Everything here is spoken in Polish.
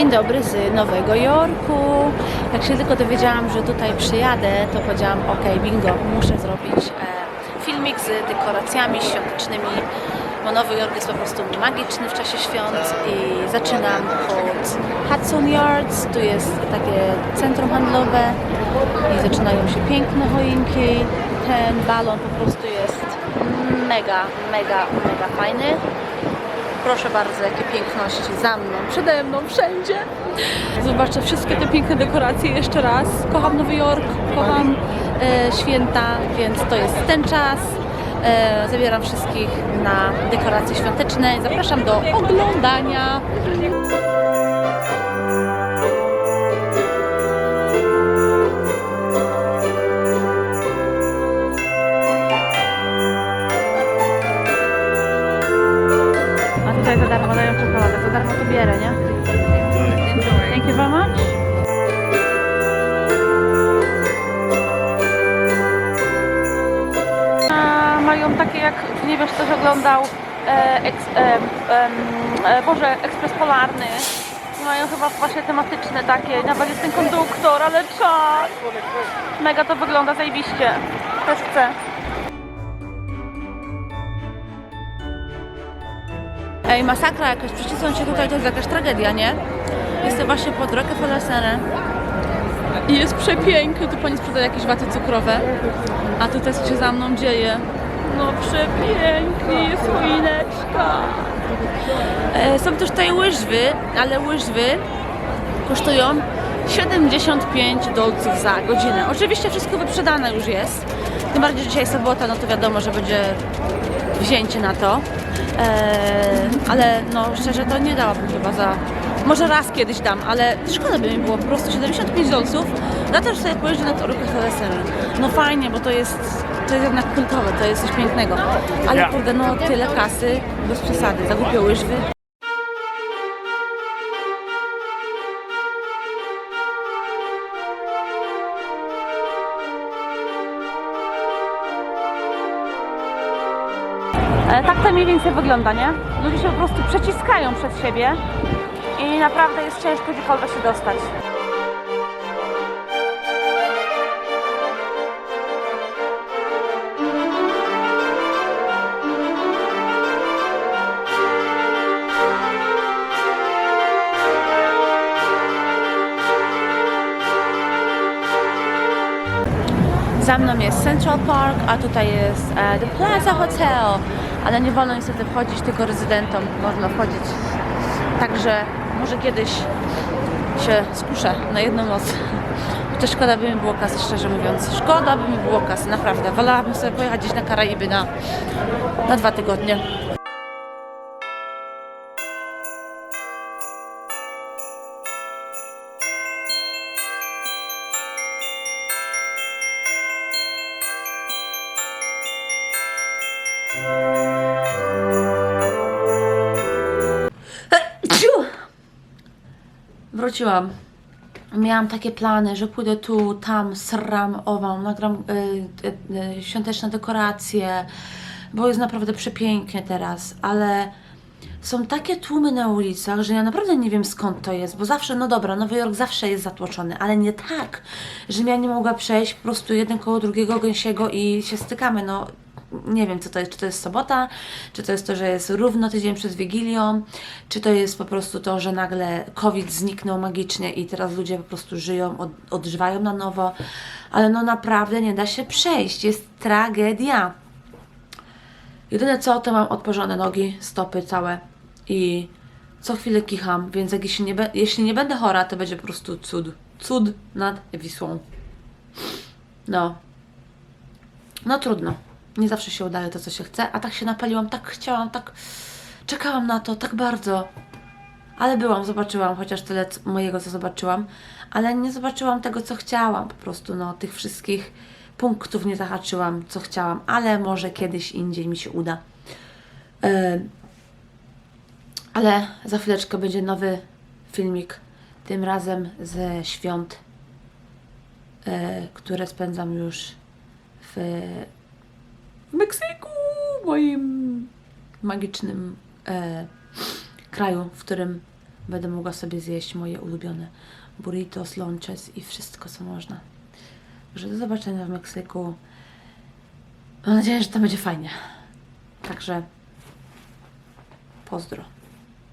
Dzień dobry z Nowego Jorku. Jak się tylko dowiedziałam, że tutaj przyjadę, to powiedziałam, ok, bingo, muszę zrobić e, filmik z dekoracjami świątecznymi, bo Nowy Jork jest po prostu magiczny w czasie świąt i zaczynam od Hudson Yards, tu jest takie centrum handlowe i zaczynają się piękne choinki. Ten balon po prostu jest mega, mega, mega fajny. Proszę bardzo, jakie piękności za mną, przede mną, wszędzie. Zobaczę wszystkie te piękne dekoracje jeszcze raz. Kocham Nowy Jork, kocham e, święta, więc to jest ten czas. E, zabieram wszystkich na dekoracje świąteczne. Zapraszam do oglądania. Jak, nie wiesz, ktoś oglądał e, e, e, Boże, Ekspres Polarny. Mają chyba właśnie tematyczne takie, nawet jest ten konduktor, ale czas. Mega to wygląda zajebiście. Też chcę. Ej, masakra jakaś, przycisnąć się tutaj to jest jakaś tragedia, nie? Jestem właśnie pod Rockefeller Center i jest przepiękny, tu pani sprzedaje jakieś waty cukrowe, a tutaj co się za mną dzieje? No przepięknie, jest. E, są też tutaj łyżwy, ale łyżwy kosztują 75 dolców za godzinę. Oczywiście wszystko wyprzedane już jest. Tym bardziej, że dzisiaj sobota, no to wiadomo, że będzie wzięcie na to. Eee, ale no szczerze to nie dałabym chyba za. Może raz kiedyś dam, ale szkoda by mi było po prostu 75 dolców na to, że sobie pojeżdżę na Center. No fajnie, bo to jest, to jest jednak kultowe, to jest coś pięknego. Ale kurde, no tyle kasy, bez przesady, za głupie łyżwy. E, Tak to mniej więcej wygląda, nie? Ludzie się po prostu przeciskają przed siebie i naprawdę jest ciężko gdziekolwiek się dostać. Za mną jest Central Park, a tutaj jest e, The Plaza Hotel, ale nie wolno niestety wchodzić, tylko rezydentom można wchodzić. Także może kiedyś się skuszę na jedną noc. Chociaż szkoda by mi było kasy, szczerze mówiąc. Szkoda by mi było kasy, naprawdę. Wolałabym sobie pojechać gdzieś na Karaiby na, na dwa tygodnie. Wróciłam. Miałam takie plany, że pójdę tu, tam, sram, owam, nagram y, y, y, świąteczne dekoracje, bo jest naprawdę przepięknie teraz, ale są takie tłumy na ulicach, że ja naprawdę nie wiem skąd to jest, bo zawsze, no dobra, Nowy Jork zawsze jest zatłoczony, ale nie tak, żebym ja nie mogła przejść po prostu jeden koło drugiego gęsiego i się stykamy, no nie wiem co to jest, czy to jest sobota, czy to jest to, że jest równo tydzień przed Wigilią, czy to jest po prostu to, że nagle COVID zniknął magicznie i teraz ludzie po prostu żyją, od, odżywają na nowo, ale no naprawdę nie da się przejść, jest tragedia. Jedyne co, to mam odporzone nogi, stopy całe i co chwilę kicham, więc jak jeśli nie, jeśli nie będę chora, to będzie po prostu cud. Cud nad Wisłą. No. No trudno. Nie zawsze się udaje to, co się chce, a tak się napaliłam, tak chciałam, tak czekałam na to, tak bardzo. Ale byłam, zobaczyłam chociaż tyle mojego, co zobaczyłam, ale nie zobaczyłam tego, co chciałam. Po prostu, no, tych wszystkich punktów nie zahaczyłam, co chciałam, ale może kiedyś indziej mi się uda. Ale za chwileczkę będzie nowy filmik, tym razem ze świąt, yy, które spędzam już w moim magicznym e, kraju, w którym będę mogła sobie zjeść moje ulubione burritos, lunches i wszystko, co można. Także do zobaczenia w Meksyku. Mam nadzieję, że to będzie fajnie. Także pozdro.